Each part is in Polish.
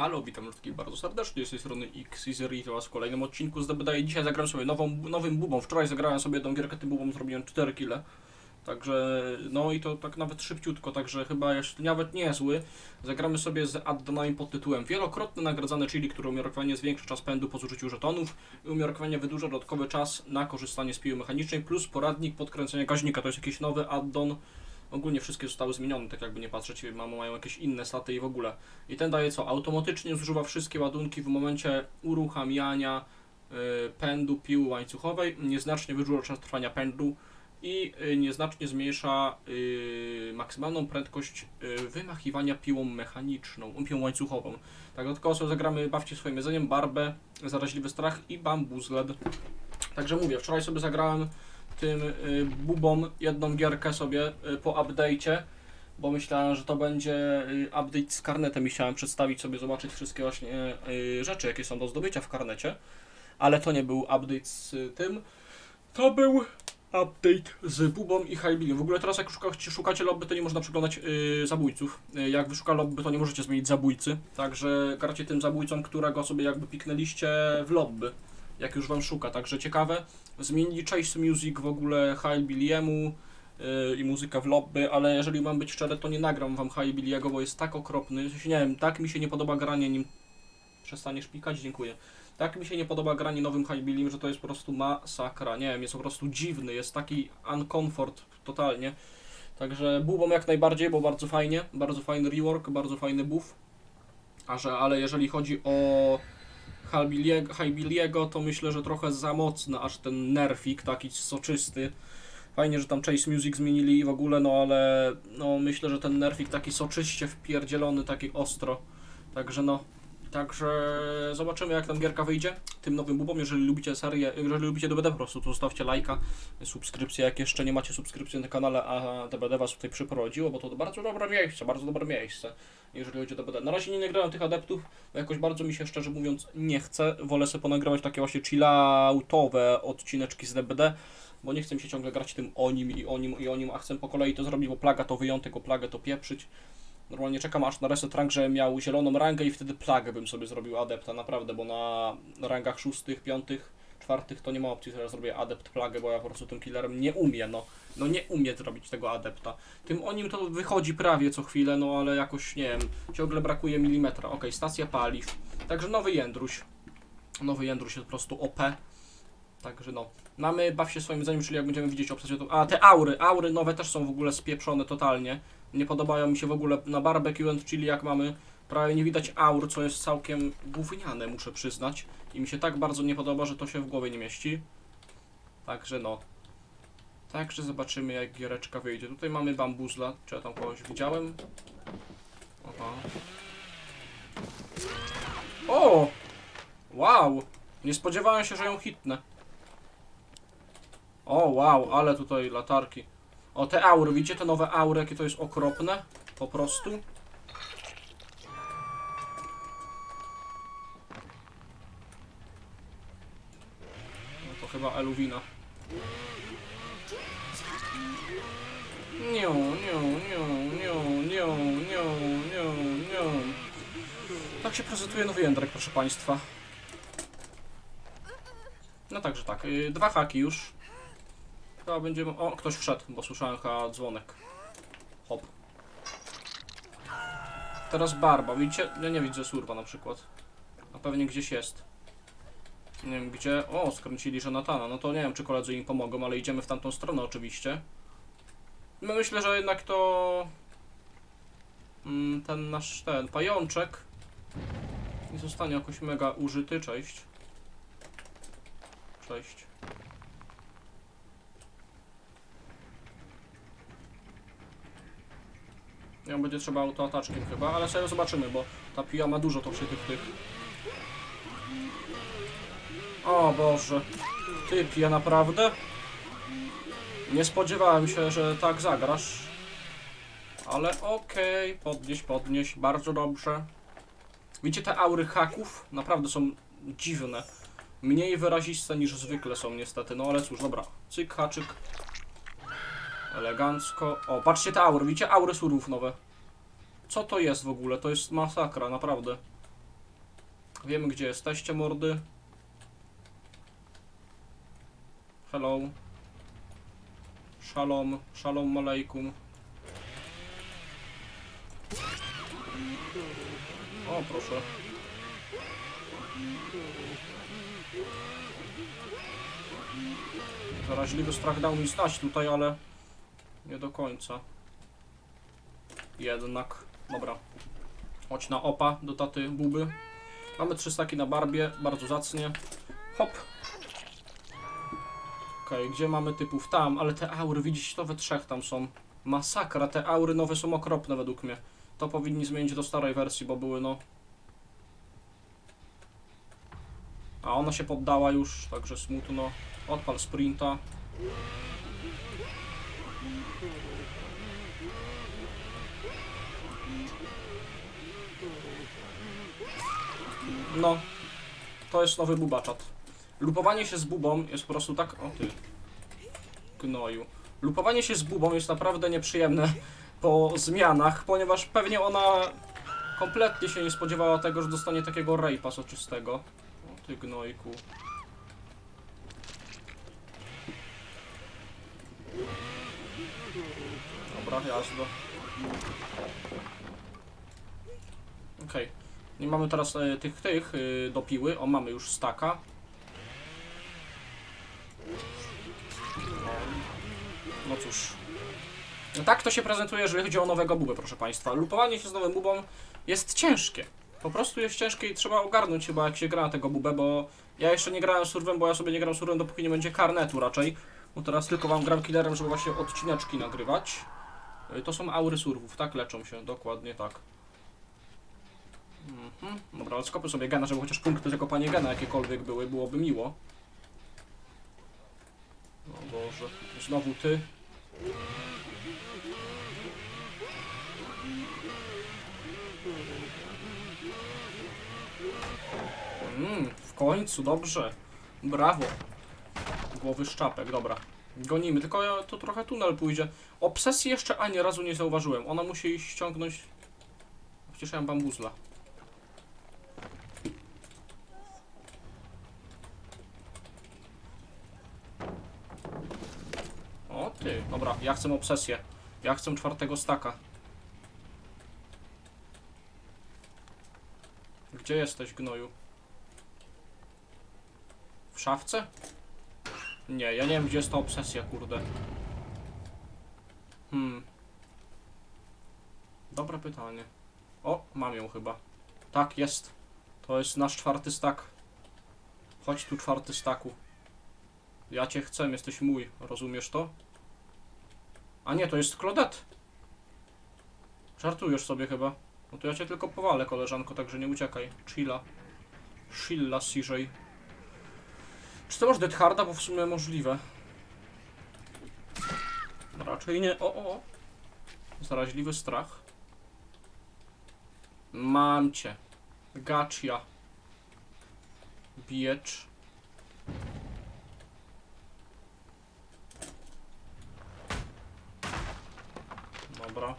Halo, witam wszystkich bardzo serdecznie, z tej strony X i to was w kolejnym odcinku z DBD dzisiaj zagrałem sobie nową, nowym bubą. Wczoraj zagrałem sobie tą gierkę tym bubą, zrobiłem 4 kile. Także, no i to tak nawet szybciutko, także chyba jeszcze nawet niezły. Zagramy sobie z addonami pod tytułem Wielokrotne nagradzane chili, które umiarkowanie zwiększa czas pędu po zużyciu żetonów i umiarkowanie wydłuża dodatkowy czas na korzystanie z piły mechanicznej plus poradnik podkręcenia gaźnika. To jest jakiś nowy addon. Ogólnie wszystkie zostały zmienione, tak jakby nie patrzeć, mam, mają jakieś inne staty i w ogóle. I ten daje co? Automatycznie zużywa wszystkie ładunki w momencie uruchamiania y, pędu piły łańcuchowej, nieznacznie wydłuża czas trwania pędu i y, nieznacznie zmniejsza y, maksymalną prędkość wymachiwania piłą mechaniczną, piłą łańcuchową. Tak, dodatkowo sobie zagramy Bawcie swoim jedzeniem, Barbę, Zaraźliwy Strach i Bambuzled. Także mówię, wczoraj sobie zagrałem tym y, bubom jedną gierkę sobie y, po update'cie, bo myślałem, że to będzie y, update z karnetem i chciałem przedstawić sobie, zobaczyć wszystkie właśnie rzeczy, jakie są do zdobycia w karnecie, ale to nie był update z tym, to był update z bubą i Hybillem. W ogóle teraz jak szukacie, szukacie lobby, to nie można przeglądać zabójców. Jak wyszuka lobby, to nie możecie zmienić zabójcy, także gracie tym zabójcą, którego sobie jakby piknęliście w lobby, jak już wam szuka, także ciekawe. Zmienili Chase Music w ogóle Hillbilliemu yy, i muzyka w lobby, ale jeżeli mam być szczery, to nie nagram wam Hillbilliego, bo jest tak okropny. Nie wiem, tak mi się nie podoba granie nim. Przestaniesz pikać? Dziękuję. Tak mi się nie podoba granie nowym Hillbillym, że to jest po prostu masakra. Nie wiem, jest po prostu dziwny, jest taki uncomfort totalnie. Także bubom jak najbardziej, bo bardzo fajnie, bardzo fajny rework, bardzo fajny buff. A że, ale jeżeli chodzi o Hillbilliego, to myślę, że trochę za mocny, aż ten nerfik taki soczysty. Fajnie, że tam Chase Music zmienili i w ogóle, no ale no myślę, że ten nerfik taki soczyście wpierdzielony, taki ostro. Także no, także zobaczymy jak tam gierka wyjdzie tym nowym bubom. Jeżeli lubicie serię, jeżeli lubicie DBD po prostu, to zostawcie lajka, subskrypcję, jak jeszcze nie macie subskrypcji na kanale, a DBD was tutaj przyprowadziło, bo to bardzo dobre miejsce, bardzo dobre miejsce, jeżeli chodzi o DBD. Na razie nie nagrałem tych adeptów, jakoś bardzo mi się szczerze mówiąc nie chce. Wolę sobie ponagrywać takie właśnie chilloutowe odcineczki z DBD, bo nie chcę mi się ciągle grać tym o nim i o nim i o nim, a chcę po kolei to zrobić, bo plaga to wyjątek, o plagę to pieprzyć. Normalnie czekam aż na reset rank, że miał zieloną rangę i wtedy plagę bym sobie zrobił adepta, naprawdę, bo na rangach szóstych, piątych, czwartych to nie ma opcji, że zrobię adept plagę, bo ja po prostu tym killerem nie umiem, no. No nie umiem zrobić tego adepta. Tym o nim to wychodzi prawie co chwilę, no ale jakoś, nie wiem, ciągle brakuje milimetra. Okej, stacja paliw. Także nowy Jędruś. Nowy Jędruś jest po prostu OP. Także no. Mamy baw się swoim jedzeniem, czyli jak będziemy widzieć obsadzę to... A, te aury. Aury nowe też są w ogóle spieprzone totalnie. Nie podobają mi się w ogóle na barbecue and chili jak mamy. Prawie nie widać aur, co jest całkiem gówniane, muszę przyznać. I mi się tak bardzo nie podoba, że to się w głowie nie mieści. Także no. Także zobaczymy jak giereczka wyjdzie. Tutaj mamy bambuzla. Czy ja tam kogoś widziałem? Aha. O! Wow! Nie spodziewałem się, że ją hitnę. O, wow, ale tutaj latarki. O, te aury, widzicie te nowe aury, jakie to jest okropne? Po prostu. No to chyba Eluwina. Nią, nią, nią, nią, nią, nią, nią, nią. Tak się prezentuje nowy jędrek, proszę Państwa. No także tak, yy, dwa haki już. Chyba będziemy... O, ktoś wszedł, bo słyszałem chyba dzwonek. Hop. Teraz barba, widzicie? Ja nie widzę surwa na przykład. A pewnie gdzieś jest. Nie wiem gdzie. O, skręcili Jonatana. No to nie wiem, czy koledzy im pomogą, ale idziemy w tamtą stronę oczywiście. No myślę, że jednak to... Mm, ten nasz, ten pajączek nie zostanie jakoś mega użyty. Cześć. Cześć. Ją będzie trzeba autoataczkiem chyba, ale sobie zobaczymy, bo ta pija ma dużo to tych tych. O Boże. Ty pija naprawdę? Nie spodziewałem się, że tak zagrasz. Ale okej, podnieś, podnieś, bardzo dobrze. Widzicie te aury haków? Naprawdę są dziwne. Mniej wyraziste niż zwykle są niestety, no ale cóż, dobra. Cyk, haczyk. Elegancko. O, patrzcie te aury, widzicie? Aury surów nowe. Co to jest w ogóle? To jest masakra, naprawdę. Wiemy gdzie jesteście, mordy. Hello. Shalom, shalom alejkum. O, proszę. Zaraźliwy strach dał mi stać tutaj, ale nie do końca. Jednak. Dobra. Chodź na opa do taty buby. Mamy trzy staki na barbie, bardzo zacnie. Hop. Okej, gdzie mamy typów? Tam, ale te aury, widzicie, to we trzech tam są. Masakra, te aury nowe są okropne według mnie. To powinni zmienić do starej wersji, bo były no... A ona się poddała już, także smutno. Odpal sprinta. No, to jest nowy bubaczat. Lupowanie się z bubą jest po prostu tak... O ty, gnoju. Lupowanie się z bubą jest naprawdę nieprzyjemne po zmianach, ponieważ pewnie ona kompletnie się nie spodziewała tego, że dostanie takiego rejpa soczystego. O ty gnojku. Dobra, jazda. Okej. Nie mamy teraz e, tych, tych y, do piły. O, mamy już staka. No cóż. No tak to się prezentuje, jeżeli chodzi o nowego bubę, proszę Państwa. Lupowanie się z nowym bubą jest ciężkie. Po prostu jest ciężkie i trzeba ogarnąć chyba jak się gra na tego bubę, bo ja jeszcze nie grałem surwem, bo ja sobie nie gram surwem dopóki nie będzie karnetu raczej. Bo teraz tylko wam gram killerem, żeby właśnie odcineczki nagrywać. Y, To są aury surwów, tak? Leczą się, dokładnie tak. Mhm. Dobra, ale skopię sobie gena, żeby chociaż punkty tego panie gena jakiekolwiek były, byłoby miło. O Boże, znowu ty. Mm, w końcu, dobrze. Brawo. Głowy szczapek, dobra. Gonimy, tylko ja, to trochę tunel pójdzie. Obsesji jeszcze ani razu nie zauważyłem. Ona musi ściągnąć... Przecież ja mam bambuzla. O ty, dobra, ja chcę obsesję. Ja chcę czwartego staka. Gdzie jesteś, gnoju? W szafce? Nie, ja nie wiem, gdzie jest ta obsesja, kurde. Hmm. Dobre pytanie. O, mam ją chyba. Tak, jest. To jest nasz czwarty stak. Chodź tu, czwarty staku. Ja cię chcę, jesteś mój. Rozumiesz to? A nie, to jest Claudette. Żartujesz sobie chyba. No to ja cię tylko powalę, koleżanko, także nie uciekaj. Chilla. Chilla, CJ. Czy to masz Dead Harda? Bo w sumie możliwe. Raczej nie. O, o, o. Zaraźliwy strach. Mam cię. Gotcha. Biecz. Dobra.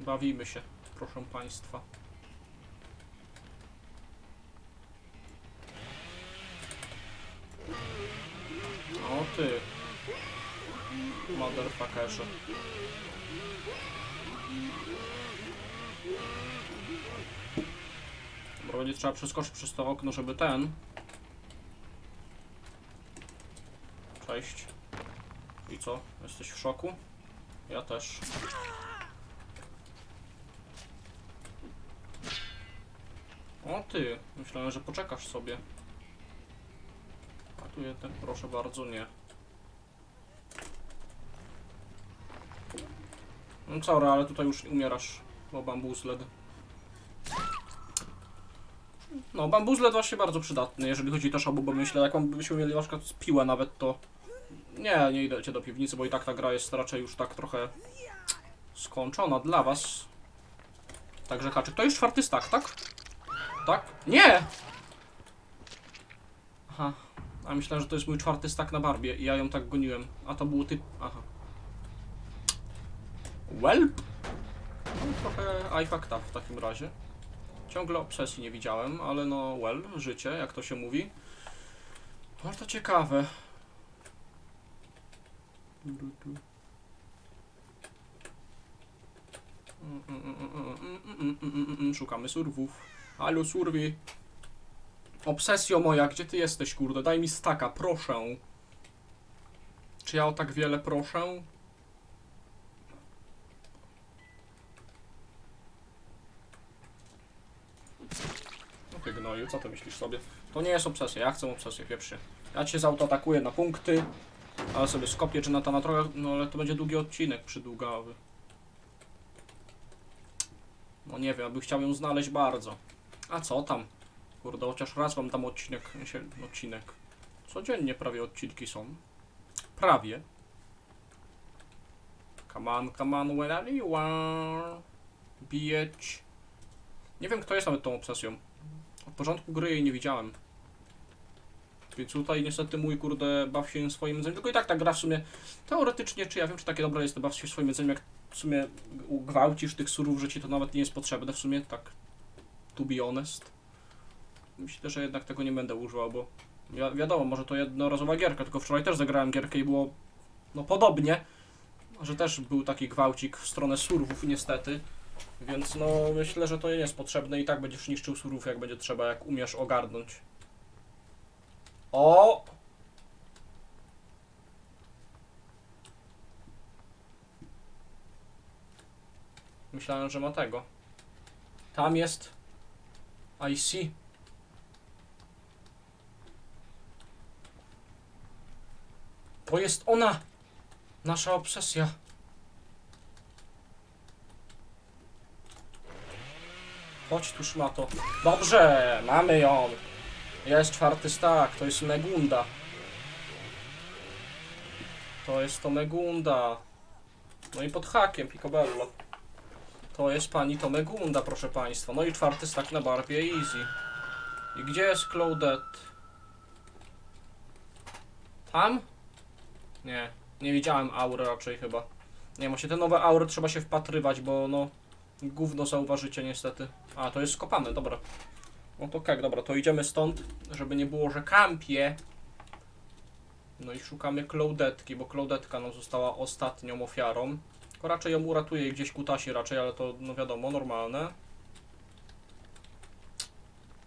Bawimy się, proszę państwa. O ty. Motherfuckerze. Bo będzie trzeba przeskoczyć przez to okno, żeby ten... Cześć. I co? Jesteś w szoku? Ja też. O ty, myślałem, że poczekasz sobie. A tu jednak proszę bardzo nie. No ale tutaj już umierasz, bo bambuzled. No, bambuzled właśnie bardzo przydatny, jeżeli chodzi też o bo myślę, jaką byśmy mieli na przykład piłę nawet, to... Nie, nie idę cię do piwnicy, bo i tak ta gra jest raczej już tak trochę skończona dla was. Także haczyk. To już czwarty stack, tak? Tak? Nie! Aha. A myślałem, że to jest mój czwarty stack na barbie i ja ją tak goniłem. A to był typ... Aha. Welp? No, trochę I w takim razie. Ciągle obsesji nie widziałem, ale no well, życie, jak to się mówi. To ciekawe. Szukamy surwów. Halo surwy. Obsesjo moja, gdzie ty jesteś, kurde? Daj mi staka, proszę. Czy ja o tak wiele proszę? Gnoju, co ty myślisz sobie? To nie jest obsesja, ja chcę obsesję, pieprzy. Ja cię zautoatakuję na punkty, ale sobie skopię czy na to na trochę, no ale to będzie długi odcinek przydługawy. No nie wiem, aby chciał ją znaleźć bardzo. A co tam? Kurde, chociaż raz wam dam odcinek, się, odcinek. Codziennie prawie odcinki są. Prawie. Come on, come on, where are you? Bitch. Nie wiem, kto jest nawet tą obsesją. Od początku gry jej nie widziałem. Więc tutaj niestety mój kurde baw się swoim jedzeniem. Tylko i tak ta gra w sumie teoretycznie, czy ja wiem, czy takie dobre jest to baw się swoim jedzeniem, jak w sumie gwałcisz tych surów, że ci to nawet nie jest potrzebne w sumie, tak to be honest. Myślę, że jednak tego nie będę używał, bo wi wiadomo, może to jednorazowa gierka, tylko wczoraj też zagrałem gierkę i było no podobnie, że też był taki gwałcik w stronę surwów niestety. Więc no myślę, że to nie jest potrzebne i tak będziesz niszczył surów jak będzie trzeba, jak umiesz ogarnąć. O! Myślałem, że ma tego. Tam jest. I see. To jest ona! Nasza obsesja. Chodź tu szmato. Dobrze, mamy ją. Jest czwarty stack, to jest Megunda. To jest to Megunda. No i pod hakiem Picobello. To jest pani to Megunda, proszę państwa. No i czwarty stack na barbie easy. I gdzie jest Claudette? Tam? Nie, nie widziałem aury raczej chyba. Nie, właśnie te nowe aury trzeba się wpatrywać, bo no... Gówno zauważycie niestety. A, to jest skopane, dobra. No to tak, dobra, to idziemy stąd, żeby nie było, że kampie. No i szukamy Claudetki, bo Claudetka no, została ostatnią ofiarą. Tylko raczej ją uratuje gdzieś kutasi raczej, ale to no wiadomo, normalne.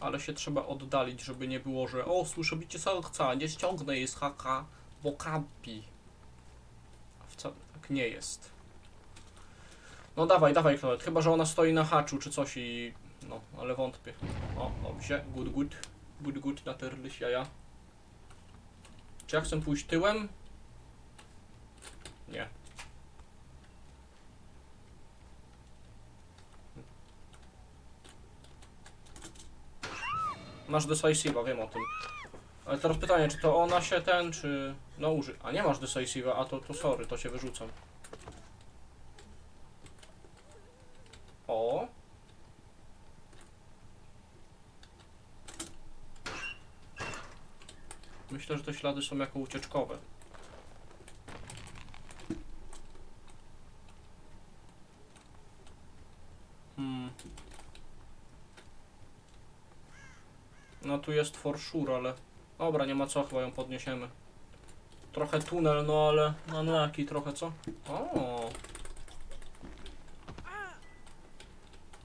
Ale się trzeba oddalić, żeby nie było, że o, słyszę bicie serca, nie ściągnę jej z haka, bo kampi. A wcale tak nie jest. No dawaj, dawaj Claudet, chyba, że ona stoi na haczu czy coś i... No, ale wątpię. O, dobrze, good, good. Good, good, naterli się jaja. Czy ja chcę pójść tyłem? Nie. Masz decisive'a, wiem o tym. Ale teraz pytanie, czy to ona się ten, czy... No uży... A nie masz decisive'a, a to, to sorry, to się wyrzucam. O. Myślę, że te ślady są jako ucieczkowe. Hmm. No tu jest for sure, ale... Dobra, nie ma co, chyba ją podniesiemy. Trochę tunel, no ale... No, no jaki trochę, co? O.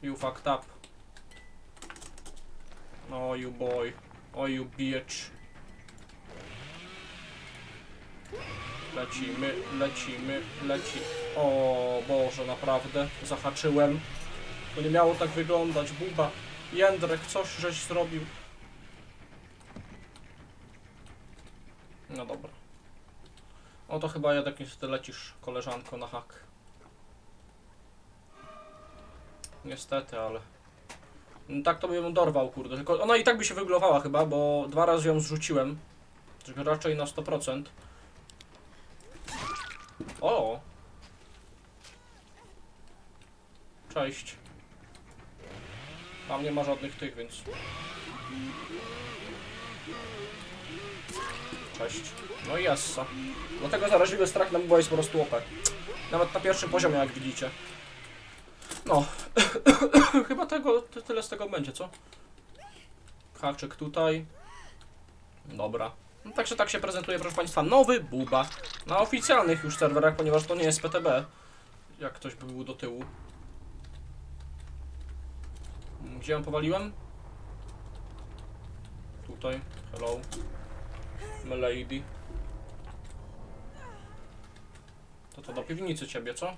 You fucked up. Oh, you boy. Oh, you bitch. Lecimy, lecimy, leci. O Boże, naprawdę. Zahaczyłem. To nie miało tak wyglądać. Buba, Jędrek, coś żeś zrobił. No dobra. O to chyba jednak niestety lecisz, koleżanko, na hak. Niestety, ale... No, tak to bym ją dorwał, kurde. Tylko ona i tak by się wyglowała chyba, bo dwa razy ją zrzuciłem. Tylko raczej na 100%. O! Cześć. Tam nie ma żadnych tych, więc... Cześć. No i jassa. Dlatego zaraźliwy strach na buba jest po prostu OP. Nawet na pierwszym poziomie, jak widzicie. No, chyba tego, ty- tyle z tego będzie, co? Haczyk tutaj. Dobra. No, także tak się prezentuje, proszę Państwa, nowy Buba na oficjalnych już serwerach, ponieważ to nie jest PTB. Jak ktoś by był do tyłu. Gdzie ją powaliłem? Tutaj. Hello. Milady. To to do piwnicy ciebie, co?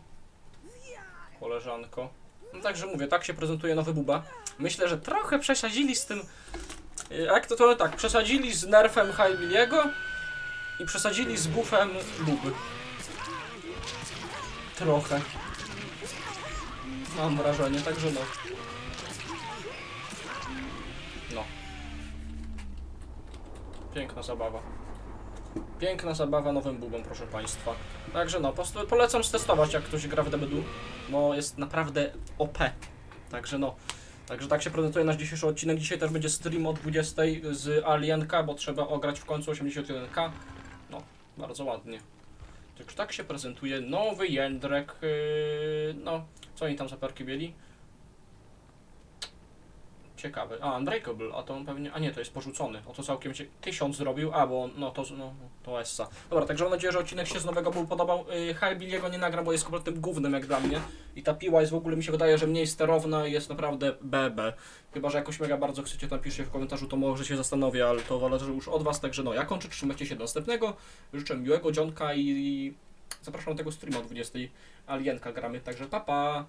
Koleżanko. No także mówię, tak się prezentuje nowy Buba. Myślę, że trochę przesadzili z tym... y, Jak to, to tak, przesadzili z nerfem Hybiliego i przesadzili z buffem Buby. Trochę. Mam wrażenie, także no. No. Piękna zabawa. Piękna zabawa nowym bubą, proszę Państwa. Także no, polecam stestować, jak ktoś gra w DBD, bo jest naprawdę OP. Także no. Także tak się prezentuje nasz dzisiejszy odcinek. Dzisiaj też będzie stream o 20 z Alienka, bo trzeba ograć w końcu 81k. No, bardzo ładnie. Także tak się prezentuje nowy Jędrek. Yy, no, co oni tam za perki mieli? Ciekawy. A, Unbreakable, a to on pewnie. A nie, to jest porzucony. O to całkiem się. Tysiąc zrobił, a bo no to, no, to Essa. Dobra, także mam nadzieję, że odcinek się z nowego był podobał. Yy, Hybiliego nie nagram, bo jest kompletnym gównem jak dla mnie. I ta piła jest w ogóle mi się wydaje, że mniej sterowna i jest naprawdę BB. Chyba, że jakoś mega bardzo chcecie, napiszcie w komentarzu, to może się zastanowię, ale to zależy już od Was. Także no, ja kończę, trzymajcie się do następnego. Życzę miłego dzionka i, zapraszam na tego streama o 20. Alienka gramy, także pa pa!